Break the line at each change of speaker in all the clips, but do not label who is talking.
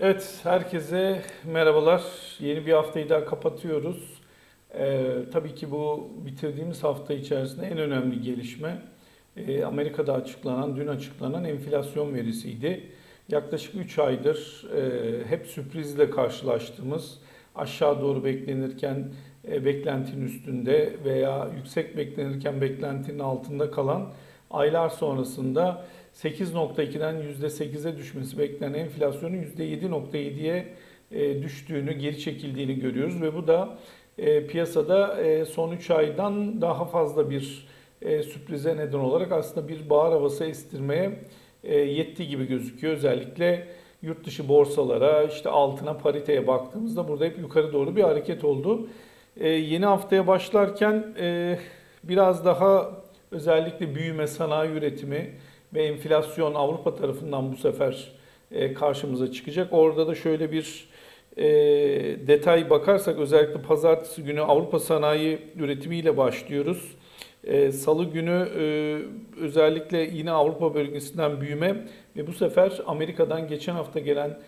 Evet, herkese merhabalar. Yeni bir haftayı daha kapatıyoruz. Ee, tabii ki bu bitirdiğimiz hafta içerisinde en önemli gelişme e, Amerika'da açıklanan, dün açıklanan enflasyon verisiydi. Yaklaşık 3 aydır e, hep sürprizle karşılaştığımız, aşağı doğru beklenirken e, beklentinin üstünde veya yüksek beklenirken beklentinin altında kalan aylar sonrasında 8.2'den %8'e düşmesi beklenen enflasyonun %7.7'ye e, düştüğünü, geri çekildiğini görüyoruz ve bu da e, piyasada e, son 3 aydan daha fazla bir sürprize neden olarak aslında bir bahar havası estirmeye yetti gibi gözüküyor. Özellikle yurt dışı borsalara, işte altına, pariteye baktığımızda burada hep yukarı doğru bir hareket oldu. Yeni haftaya başlarken biraz daha özellikle büyüme, sanayi üretimi ve enflasyon Avrupa tarafından bu sefer e, karşımıza çıkacak. Orada da şöyle bir e, detay bakarsak özellikle pazartesi günü Avrupa sanayi üretimiyle başlıyoruz. E, Salı günü özellikle yine Avrupa bölgesinden büyüme ve bu sefer Amerika'dan geçen hafta gelen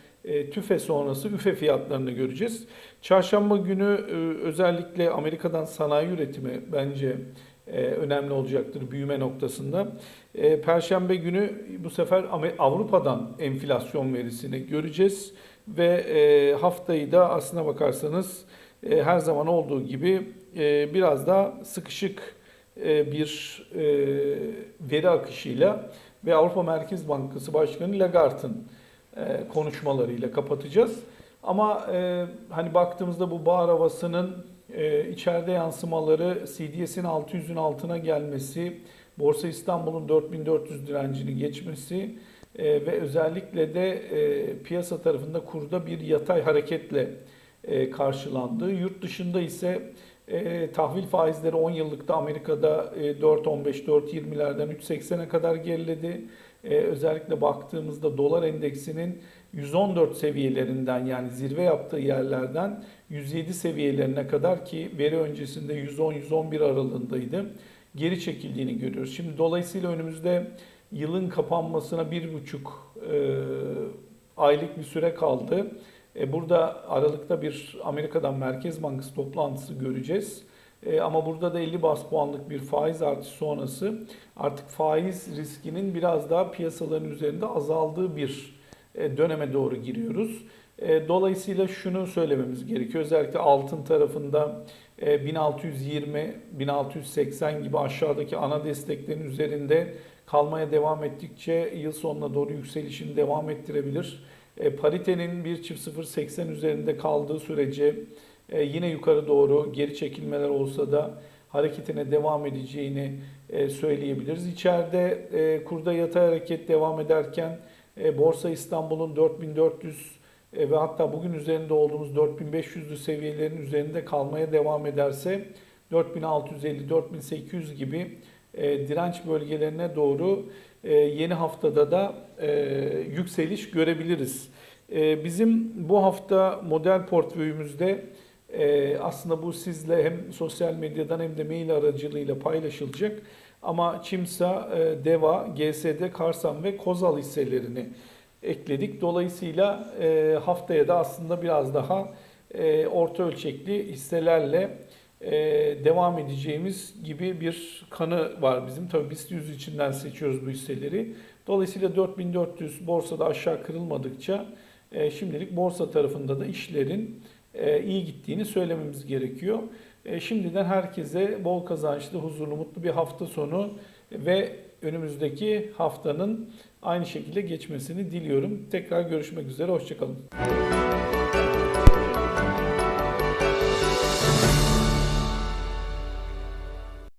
tüfe sonrası üfe fiyatlarını göreceğiz. Çarşamba günü özellikle Amerika'dan sanayi üretimi bence önemli olacaktır büyüme noktasında. E, Perşembe günü bu sefer Avrupa'dan enflasyon verisini göreceğiz ve e, haftayı da aslına bakarsanız e, her zaman olduğu gibi e, biraz daha sıkışık e, bir e, veri akışıyla ve Avrupa Merkez Bankası Başkanı Lagarde'ın e, konuşmalarıyla kapatacağız. Ama e, hani baktığımızda bu bahar havasının e, içeride yansımaları CDS'in 600'ün altına gelmesi, Borsa İstanbul'un 4400 direncini geçmesi e, ve özellikle de e, piyasa tarafında kurda bir yatay hareketle e, karşılandı. Yurt dışında ise e, tahvil faizleri 10 yıllıkta Amerika'da e, 4.15, 4.20'lerden 3.80'e kadar geriledi. E, özellikle baktığımızda dolar endeksinin 114 seviyelerinden yani zirve yaptığı yerlerden 107 seviyelerine kadar ki veri öncesinde 110-111 aralığındaydı. Geri çekildiğini görüyoruz. Şimdi dolayısıyla önümüzde yılın kapanmasına bir buçuk e, aylık bir süre kaldı. E, burada Aralık'ta bir Amerika'dan Merkez Bankası toplantısı göreceğiz. E, ama burada da 50 bas puanlık bir faiz artışı sonrası artık faiz riskinin biraz daha piyasaların üzerinde azaldığı bir döneme doğru giriyoruz. E, Dolayısıyla şunu söylememiz gerekiyor. Özellikle altın tarafında e, 1620, 1680 gibi aşağıdaki ana desteklerin üzerinde kalmaya devam ettikçe yıl sonuna doğru yükselişini devam ettirebilir. E, Paritenin 1.080 üzerinde kaldığı sürece e, yine yukarı doğru geri çekilmeler olsa da hareketine devam edeceğini e, söyleyebiliriz. İçeride e, kurda yatay hareket devam ederken e, Borsa İstanbul'un 4400 e, ve hatta bugün üzerinde olduğumuz 4500'lü seviyelerin üzerinde kalmaya devam ederse 4650-4800 gibi e, direnç bölgelerine doğru yeni haftada da yükseliş görebiliriz. Bizim bu hafta model portföyümüzde aslında bu sizle hem sosyal medyadan hem de mail aracılığıyla paylaşılacak. Ama Çimsa, e, Deva, GSD, Karsan ve Kozal hisselerini ekledik. Dolayısıyla e, haftaya da aslında biraz daha e, orta ölçekli hisselerle devam edeceğimiz gibi bir kanı var bizim. Tabii BIST 100 içinden seçiyoruz bu hisseleri. Dolayısıyla 4400 borsada aşağı kırılmadıkça şimdilik borsa tarafında da işlerin iyi gittiğini söylememiz gerekiyor. E, Şimdiden herkese bol kazançlı, huzurlu, mutlu bir hafta sonu ve önümüzdeki haftanın aynı şekilde geçmesini diliyorum. Tekrar görüşmek üzere, hoşçakalın.